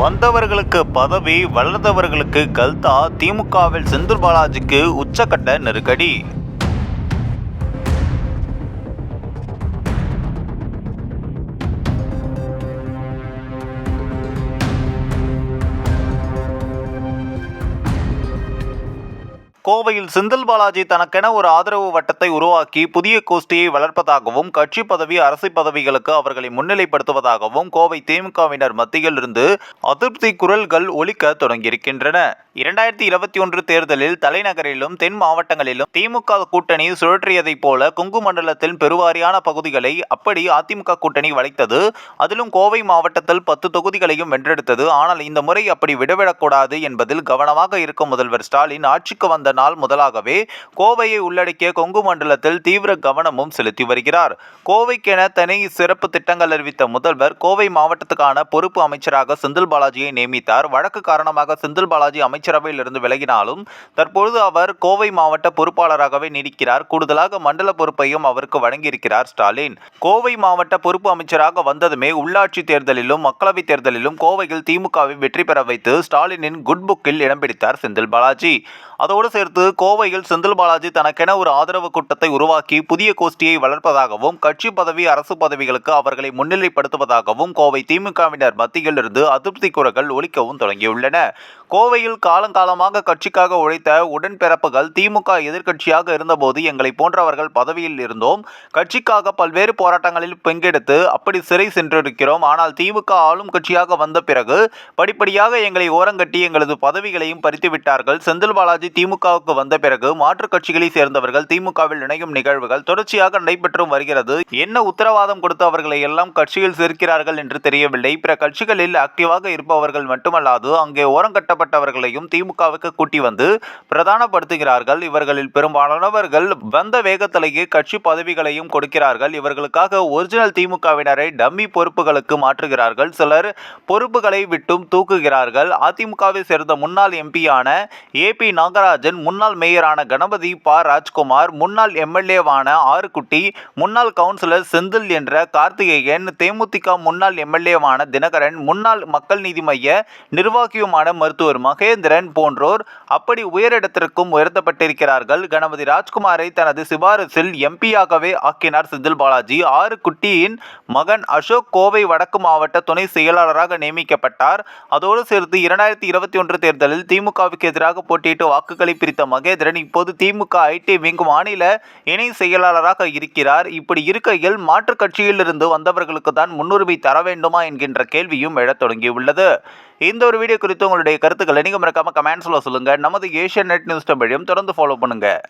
வந்தவர்களுக்கு பதவி வளர்ந்தவர்களுக்கு கல்தா திமுகவில் செந்தில் பாலாஜிக்கு உச்சக்கட்ட நெருக்கடி. கோவையில் செந்தில் பாலாஜி தனக்கென ஒரு ஆதரவு வட்டத்தை உருவாக்கி புதிய கோஷ்டியை வளர்ப்பதாகவும் கட்சி பதவி அரசு பதவிகளுக்கு அவர்களை முன்னிலைப்படுத்துவதாகவும் கோவை திமுகவினர் மத்தியில் இருந்து அதிருப்தி குரல்கள் ஒலிக்க தொடங்கியிருக்கின்றன. இரண்டாயிரத்தி இருபத்தி ஒன்று தேர்தலில் தலைநகரிலும் தென் மாவட்டங்களிலும் திமுக கூட்டணி சுழற்றியதைப் போல கொங்கு மண்டலத்தில் பெருவாரியான பகுதிகளை அப்படி அதிமுக கூட்டணி வளைத்தது. அதிலும் கோவை மாவட்டத்தில் பத்து தொகுதிகளையும் வென்றெடுத்தது. ஆனால் இந்த முறை அப்படி விடவிடக்கூடாது என்பதில் கவனமாக இருக்கும் முதல்வர் ஸ்டாலின் ஆட்சிக்கு வந்த நாள் முதலாகவே கோவையை உள்ளடக்கிய கொங்கு மண்டலத்தில் தீவிர கவனமும் செலுத்தி வருகிறார். கோவைக்கென தனி சிறப்பு திட்டங்கள் அறிவித்த முதல்வர் கோவை மாவட்டத்துக்கான பொறுப்பு அமைச்சராக செந்தில் பாலாஜியை நியமித்தார். வழக்கு காரணமாக செந்தில் பாலாஜி அமைச்சரவையில் இருந்து விலகினாலும் தற்பொழுது அவர் கோவை மாவட்ட பொறுப்பாளராகவே நீடிக்கிறார். கூடுதலாக மண்டல பொறுப்பையும் அவருக்கு வழங்கியிருக்கிறார் ஸ்டாலின். கோவை மாவட்ட பொறுப்பு அமைச்சராக வந்ததுமே உள்ளாட்சி தேர்தலிலும் மக்களவைத் தேர்தலிலும் கோவையில் திமுகவை வெற்றி பெற வைத்து ஸ்டாலினின் குட் புக்கில் இடம் பிடித்தார் செந்தில் பாலாஜி. அதோடு சேர்த்து கோவையில் செந்தில் பாலாஜி தனக்கென ஒரு ஆதரவு கூட்டத்தை உருவாக்கி புதிய கோஷ்டியை வளர்ப்பதாகவும் கட்சி பதவி அரசு பதவிகளுக்கு அவர்களை முன்னிலைப்படுத்துவதாகவும் கோவை திமுகவினர் மத்தியில் இருந்து அதிருப்தி குரல்கள் ஒலிக்கவும் தொடங்கியுள்ளன. கோவையில் காலங்காலமாக கட்சிக்காக உழைத்த உடன்பிறப்புகள் திமுக எதிர்க்கட்சியாக இருந்தபோது எங்களை போன்றவர்கள் பதவியில் இருந்தோம். கட்சிக்காக பல்வேறு போராட்டங்களில் பங்கெடுத்து அப்படி சிறை சென்றிருக்கிறோம். ஆனால் திமுக ஆளும் கட்சியாக வந்த பிறகு படிப்படியாக எங்களை ஓரங்கட்டி எங்களது பதவிகளையும் பறித்து விட்டார்கள். செந்தில் பாலாஜி திமுகவுக்கு வந்த பிறகு மாற்றுக் கட்சிகளை சேர்ந்தவர்கள் திமுகவில் இணையும் நிகழ்வுகள் தொடர்ச்சியாக நடைபெற்றும் வருகிறது. என்ன உத்தரவாதம் கொடுத்து அவர்களை எல்லாம் கட்சியில் சேர்க்கிறார்கள் என்று தெரியவில்லை. பிற கட்சிகளில் ஆக்டிவாக இருப்பவர்கள் மட்டுமல்லாது அங்கே சம்பந்தப்பட்டவர்களையும் திமுகவுக்கு கூட்டி வந்து பிரதானப்படுத்துகிறார்கள். இவர்களில் பெரும்பாலானவர்கள் வந்த வேகத்திலேயே கட்சி பதவிகளையும் கொடுக்கிறார்கள். இவர்களுக்காக ஒரிஜினல் திமுகவினரை டம்மி பொறுப்புகளுக்கு மாற்றுகிறார்கள். சிலர் பொறுப்புகளை விட்டும் தூக்குகிறார்கள். அதிமுகவை சேர்ந்த முன்னாள் எம்பியான ஏ பி நாகராஜன் முன்னாள் மேயரான கணபதி ப. ராஜ்குமார் முன்னாள் எம்எல்ஏவான ஆறுகுட்டி முன்னாள் கவுன்சிலர் செந்தில் என்ற கார்த்திகேயன் தேமுதிக முன்னாள் எம்எல்ஏவான தினகரன் முன்னாள் மக்கள் நீதி மைய நிர்வாகியுமான மருத்துவர் மகேந்திரன் போன்றோர் அப்படி உயரிடத்திற்கும் உயர்த்தப்பட்டிருக்கிறார்கள். கணபதி ராஜ்குமாரை தனது சிபாரிசில் எம்பியாகவே ஆக்கினார் செந்தில் பாலாஜி. ஆறு குட்டியின் மகன் அசோக் கோவை வடக்கு மாவட்ட துணை செயலாளராக நியமிக்கப்பட்டார். அதோடு சேர்த்து இரண்டாயிரத்தி இருபத்தி ஒன்று தேர்தலில் திமுகவுக்கு எதிராக போட்டியிட்டு வாக்குகளை பிரித்த மகேந்திரன் இப்போது திமுக ஐடி விங் மாநில இணை செயலாளராக இருக்கிறார். இப்படி இருக்கையில் மாற்றுக் கட்சியிலிருந்து வந்தவர்களுக்கு தான் முன்னுரிமை தர வேண்டுமா என்கின்ற கேள்வியும் எழத் தொடங்கியுள்ளது. இந்த ஒரு வீடியோ குறித்து உங்களுடைய கருத்துக்களை நீங்கள் மறக்காமல் கமெண்ட்ஸில் சொல்லுங்கள் நமது ஏஷியன் நெட் நியூஸ் தமிழையும் தொடர்ந்து ஃபாலோ பண்ணுங்கள்